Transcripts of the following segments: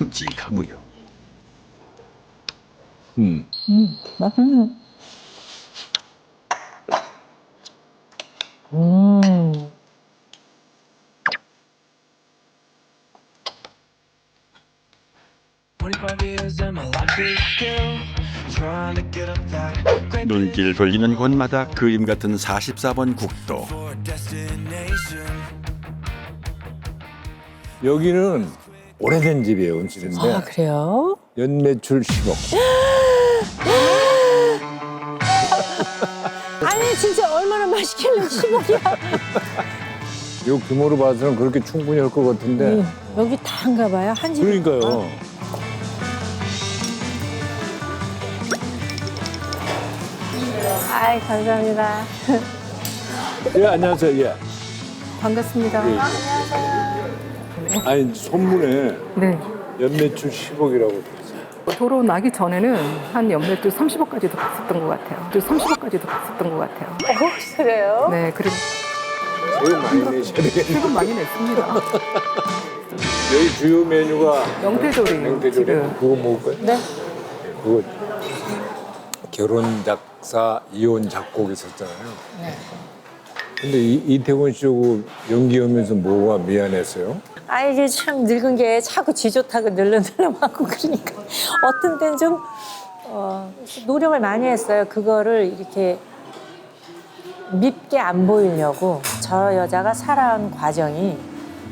큼직하고요. 음. 음, 맛있네. 음. 눈길 돌리는 곳마다 그림 같은 44번 국도. 여기는 오래된 집이에요, 온실인데 아, 그래요? 연매출 10억. 아니, 진짜 얼마나 맛있길래 10억이야. 요 규모로 봐서는 그렇게 충분히 할 것 같은데. 여기 다인가 봐요. 한 집. 그러니까요. 아이, 감사합니다. 예, 안녕하세요. 예. 반갑습니다. 예, 아니, 손문에 네. 연매출 10억이라고. 도로 나기 전에는 한 연매도 30억까지도 갔었던 것 같아요. 또 30억까지도 갔었던 것 같아요. 어, 그래요? 네, 그리고 제일 많이 내셔야. 지금 많이 냈습니다. 여기 주요 메뉴가 명태조림 명태조림. 지금. 그거 먹을까요? 네. 그거 결혼 작사 이혼 작곡 있었잖아요. 네. 근데 이, 이태원 씨하고 연기하면서 뭐가 미안했어요? 아, 이게 참 늙은 게 자꾸 지 좋다고 늘름늘름하고 그러니까 어떤 땐 좀 어, 노력을 많이 했어요. 그거를 이렇게 밉게 안 보이려고 저 여자가 살아온 과정이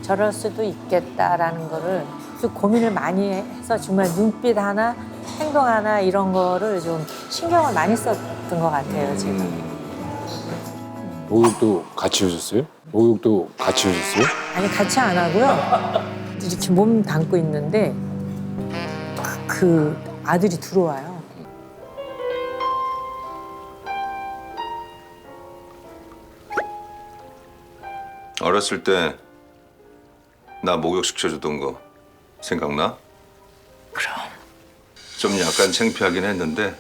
저럴 수도 있겠다라는 거를 또 고민을 많이 해서 정말 눈빛 하나 행동 하나 이런 거를 좀 신경을 많이 썼던 것 같아요 지금. 목욕도 같이 오셨어요? 목욕도 같이 오셨어요? 아니 같이 안 하고요. 이렇게 몸 담고 있는데 그, 그 아들이 들어와요. 어렸을 때 나 목욕 시켜주던 거 생각나? 그럼 좀 약간 창피하긴 했는데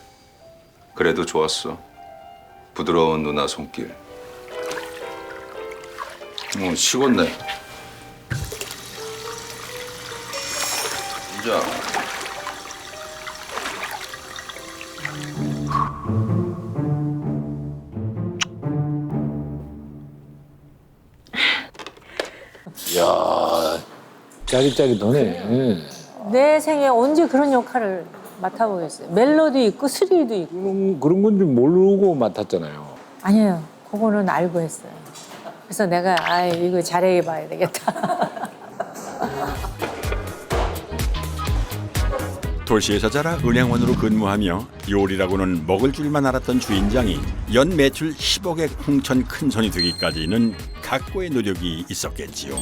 그래도 좋았어. 부드러운 누나 손길. 어, 식었네. 자, 이야, 짜릿짜릿하네. 예. 내 생에 언제 그런 역할을 맡아보겠어요. 멜로도 있고 스릴도 있고 그런, 그런 건좀 모르고 맡았잖아요. 아니에요. 그거는 알고 했어요. 그래서 내가 아 이거 잘해 봐야 되겠다. 도시에서 자라 은행원으로 근무하며 요리라고는 먹을 줄만 알았던 주인장이 연 매출 10억의 홍천 큰손이 되기까지는 각고의 노력이 있었겠지요.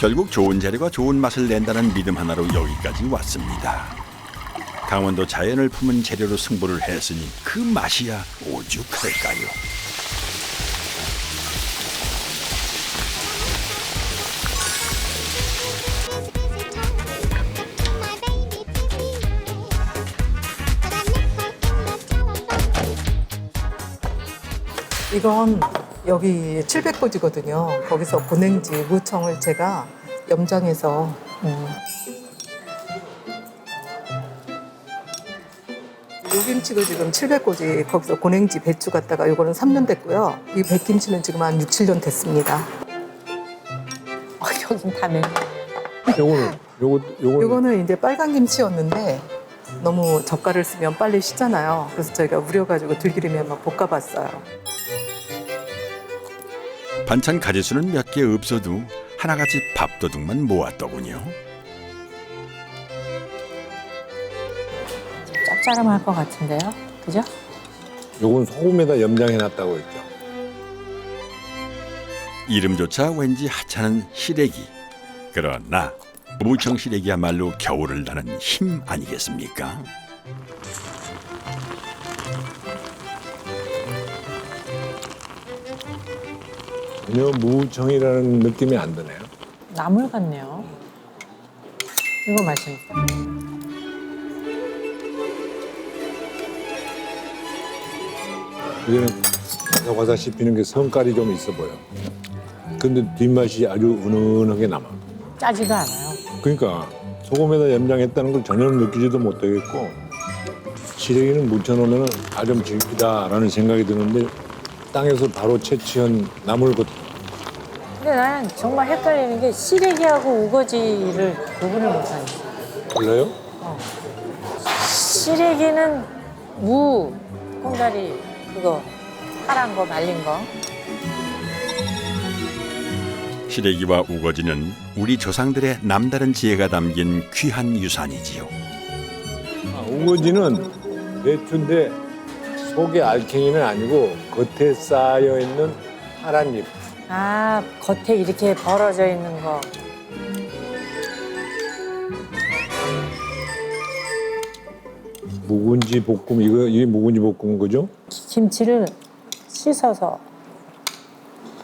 결국 좋은 재료가 좋은 맛을 낸다는 믿음 하나로 여기까지 왔습니다. 강원도 자연을 품은 재료로 승부를 했으니 그 맛이야 오죽할까요? 이건 여기 700고지거든요. 거기서 고냉지, 무청을 제가 염장해서 음. 요 김치도 지금 700고지 거기서 고냉지 배추 갖다가 요거는 3년 됐고요. 이 백김치는 지금 한 6, 7년 됐습니다. 어, 여긴 다 멜로. 요거는, 요거, 요거는. 요거는 이제 빨간 김치였는데 너무 젓갈을 쓰면 빨리 식잖아요. 그래서 저희가 우려가지고 들기름에 막 볶아봤어요. 반찬 가지수는 몇 개 없어도 하나같이 밥도둑만 모았더군요. 짭짤함할 것 같은데요, 그죠? 요건 소금에다 염장해놨다고 했죠. 이름조차 왠지 하찮은 시래기. 그러나 무청 시래기야말로 겨울을 나는 힘 아니겠습니까? 전혀 무청이라는 느낌이 안 드네요. 나물 같네요. 이거 맛있네. 여기는 와사와사 씹히는 게 성깔이 좀 있어 보여. 근데 뒷맛이 아주 은은하게 남아. 짜지도 않아요. 그러니까 소금에다 염장했다는 걸 전혀 느끼지도 못하겠고 시래기는 묻혀놓으면 아좀 질기다라는 생각이 드는데 땅에서 바로 채취한 나물 것 근데 나는 정말 헷갈리는 게 시래기하고 우거지를 구분을 못하는 몰라요? 시래기는 무, 콩다리 그거 파란 거 말린 거. 시래기와 우거지는 우리 조상들의 남다른 지혜가 담긴 귀한 유산이지요. 아, 우거지는 배추인데 속에 알갱이는 아니고 겉에 쌓여 있는 파란 잎. 아 겉에 이렇게 벌어져 있는 거. 묵은지 볶음 이거 이게 묵은지 볶음 거죠? 김치를 씻어서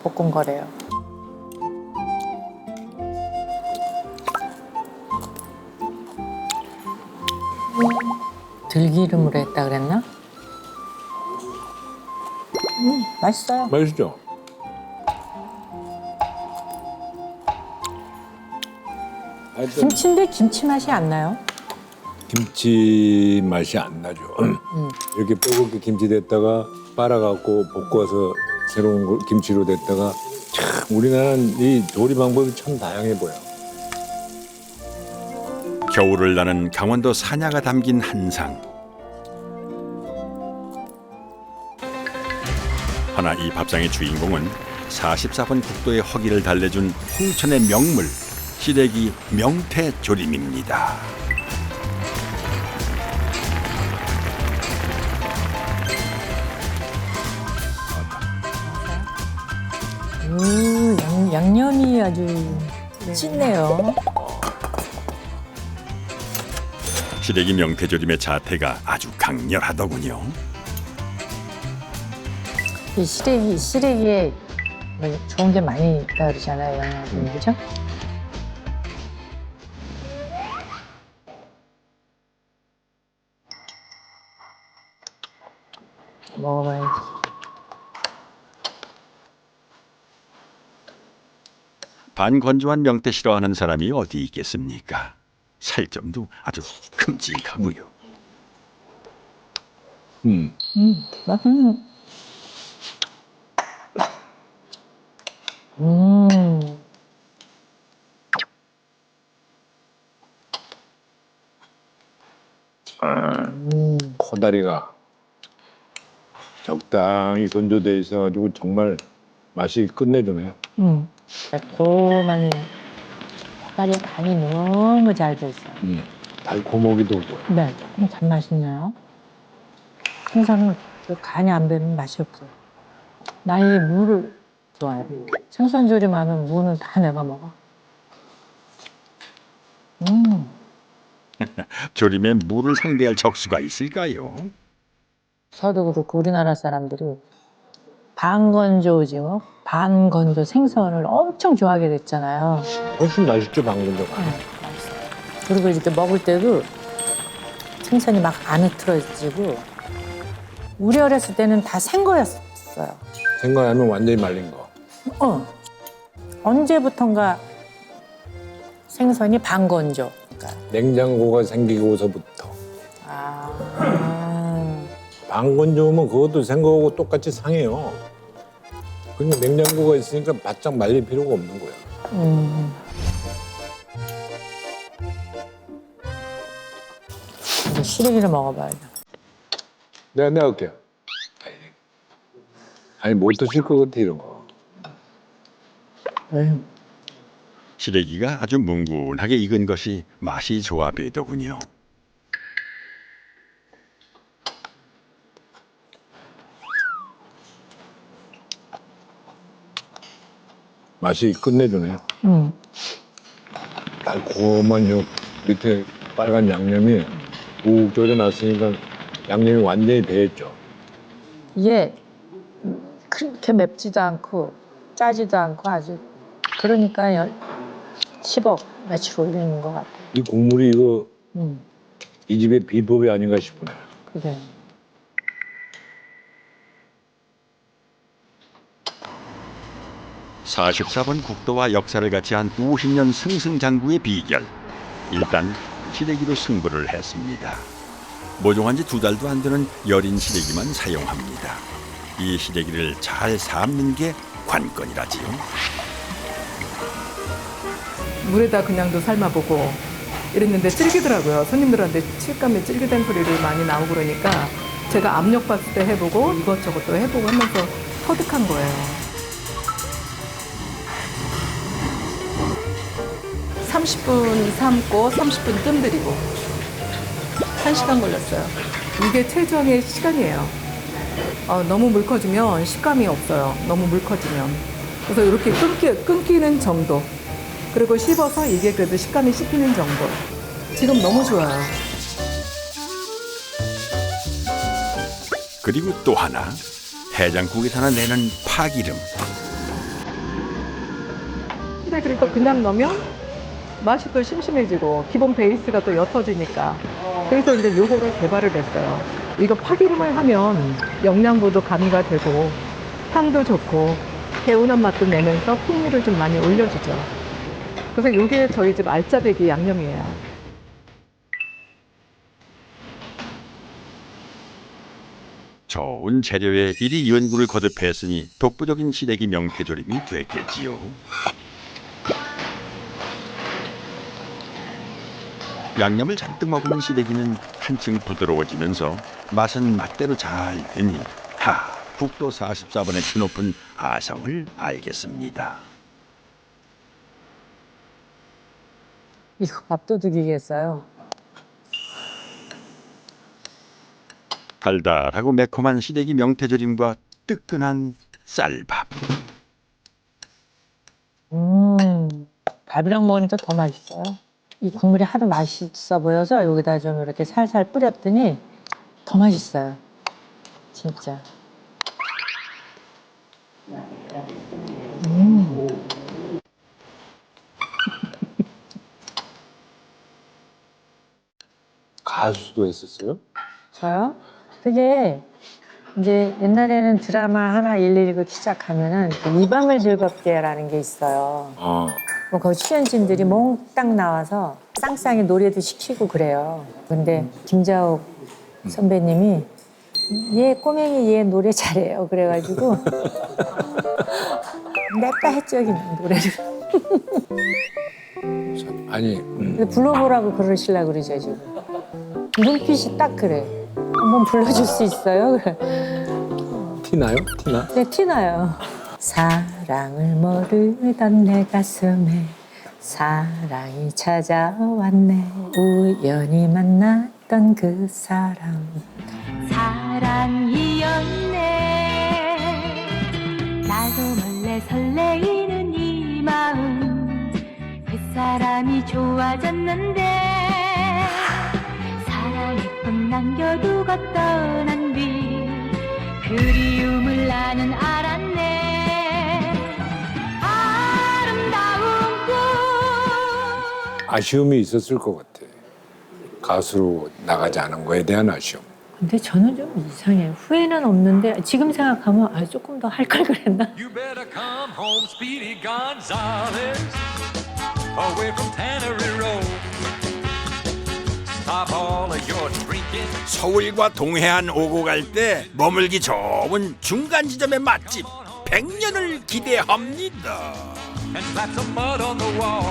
볶은 거래요. 들기름으로 했다 그랬나? 음, 맛있어요. 맛있죠? 하여튼 김치인데 김치 맛이 안 나요. 김치 맛이 안 나죠. 음. 이렇게 뽀얗게 김치 됐다가 빨아갖고 볶아서 새로운 걸 김치로 됐다가 참 우리나라는 이 조리 방법이 참 다양해 보여. 겨울을 나는 강원도 사냐가 담긴 한상. 허나 이 밥상의 주인공은 44번 국도의 허기를 달래준 홍천의 명물 시래기 명태조림입니다. 음, 양, 양념이 아주 찐네요. 시래기 명태조림의 자태가 아주 강렬하더군요. 이 시래기, 시래기에 뭐 좋은 게 많이 있다 그러잖아요, 영양분이, 그죠? 먹어봐야지. 반건조한 명태 싫어하는 사람이 어디 있겠습니까? 살점도 아주 큼직하고요. 음. 음, 맛있네. 음, 코다리가 적당히 건조돼 있어가지고 정말 맛이 끝내주네. 음. 달콤한 닭다리 간이 너무 잘 됐어요. 음. 달콤하기도 하고. 네, 조금 단맛이네요. 생선은 그 간이 안 배면 맛이 없어요. 나의 무를 좋아해요. 생선 조림하면 무는 다 내가 먹어. 음, 조림에 물을 상대할 적수가 있을까요? 저도 그렇고 우리나라 사람들이 반건조 오징어, 반건조 생선을 엄청 좋아하게 됐잖아요. 훨씬 맛있죠 방금도가. 네, 맛있어요. 그리고 이렇게 먹을 때도 생선이 막안 흐트러지고 우리 어렸을 때는 다 생거였어요. 생각하면 완전히 말린 거. 어. 언제부턴가 생선이 반건조. 그러니까 냉장고가 생기고서부터. 아. 방건조면 그것도 생거하고 똑같이 상해요. 그러니까 냉장고가 있으니까 바짝 말릴 필요가 없는 거야. 음. 이제 시래기를 먹어봐야 돼. 내가 내가 할게요. 아니 못 드실 것 같아 이런 거. 에휴. 시래기가 아주 뭉근하게 익은 것이 맛이 좋아 보이더군요. 맛이 끝내주네. 음. 달콤한 요 밑에 빨간 양념이 욱 졸여놨으니까 양념이 완전히 배했죠. 이게 그렇게 맵지도 않고 짜지도 않고 아주 그러니까 열- 10억 매출 올리는 것 같아. 이 국물이 이거 음, 이 집의 비법이 아닌가 싶네. 그래. 44번 국도와 역사를 같이 한 50년 승승장구의 비결. 일단 시래기로 승부를 했습니다. 모종한 지 두 달도 안 되는 여린 시래기만 사용합니다. 이 시래기를 잘 삶는 게 관건이라지요. 물에다 그냥도 삶아보고 이랬는데 질기더라고요. 손님들한테 식감이 질기다는 소리를 많이 나오고 그러니까 제가 압력 봤을 때 해보고 이것저것 또 해보고 하면서 터득한 거예요. 30분 삶고 30분 뜸들이고 1시간 걸렸어요. 이게 최종의 시간이에요. 어, 너무 물 커지면 식감이 없어요. 너무 물 커지면. 그래서 이렇게 끊기, 끊기는 정도. 그리고 씹어서 이게 그래도 식감이 씹히는 정도. 지금 너무 좋아요. 그리고 또 하나 해장국에서 하나 내는 파기름. 근데 그러니까 그냥 넣으면 맛이 또 심심해지고 기본 베이스가 또 옅어지니까. 그래서 이제 요거를 개발을 했어요. 이거 파기름을 하면 영양분도 가미가 되고 향도 좋고 개운한 맛도 내면서 풍미를 좀 많이 올려주죠. 그래서 이게 저희 집 알짜배기 양념이에요. 좋은 재료에 이리 연구를 거듭했으니 독보적인 시래기 명태조림이 됐겠지요. 양념을 잔뜩 먹으면 시래기는 한층 부드러워지면서 맛은 맛대로 잘 되니 하 국도 44번의 드높은 아성을 알겠습니다. 이거 밥도둑이겠어요. 달달하고 매콤한 시래기 명태조림과 뜨끈한 쌀밥. 음, 밥이랑 먹으니까 더 맛있어요. 이 국물이 하도 맛있어 보여서 여기다 좀 이렇게 살살 뿌렸더니 더 맛있어요. 진짜. 가수도 했었어요? 저요? 그게 이제 옛날에는 드라마 하나 일일이 시작하면은 그 이 밤을 즐겁게라는 게 있어요. 아, 뭐 거기 출연진들이 몽땅 나와서 쌍쌍이 노래도 시키고 그래요. 근데 김자옥 선배님이 얘 꼬맹이 얘 노래 잘해요. 그래가지고 냈다 했죠 이 노래를. 참, 아니 음, 근데 불러보라고 그러시려 그러죠 지금. 눈빛이 딱 그래. 한번 불러줄 수 있어요? 그래. 티나요? 티나? 네, 티나요. 사랑을 모르던 내 가슴에 사랑이 찾아왔네. 우연히 만났던 그 사람. 사랑이었네 나도 몰래 설레이는 이 마음 그 사람이 좋아졌는데 사랑의 꽃 남겨두고 떠난 뒤 그리움을 나는 알았네 아쉬움이 있었을 것 같아. 가수로 나가지 않은 거에 대한 아쉬움. 근데 저는 좀 이상해요. 후회는 없는데 지금 생각하면 아, 조금 더 할 걸 그랬나? You better come home, Speedy Gonzales, away from Tannery Road. Stop all of your drinking. 서울과 동해안 오고 갈 때 머물기 좋은 중간 지점의 맛집 백년을 기대합니다. and slap some mud on the wall.